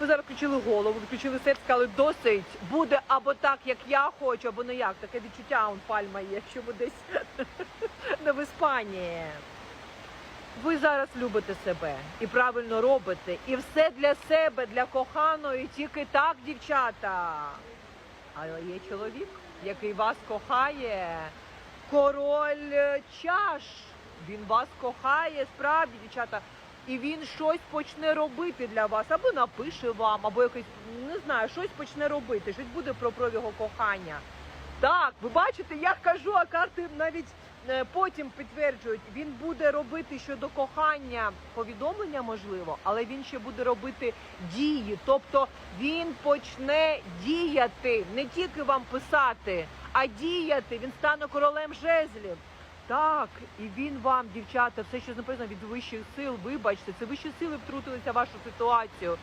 Ви зараз включили голову, включили серце, сказали, досить, буде або так, як я хочу, або не як. Таке відчуття, он пальма є, що ви десь не в Іспанії. Ви зараз любите себе і правильно робите, і все для себе, для коханої, тільки так, дівчата. Але є чоловік, який вас кохає, король е, чаш. Він вас кохає, справді, дівчата. І він щось почне робити для вас, або напише вам, або якось, не знаю, щось почне робити, щось буде про, про його кохання. Так, ви бачите, я кажу, а карти навіть е, потім підтверджують, він буде робити щодо кохання повідомлення, можливо, але він ще буде робити дії. Тобто він почне діяти, не тільки вам писати, а діяти. Він стане королем жезлів. Так, і він вам, дівчата, все, що написано від вищих сил, вибачте, це вищі сили втрутилися в вашу ситуацію.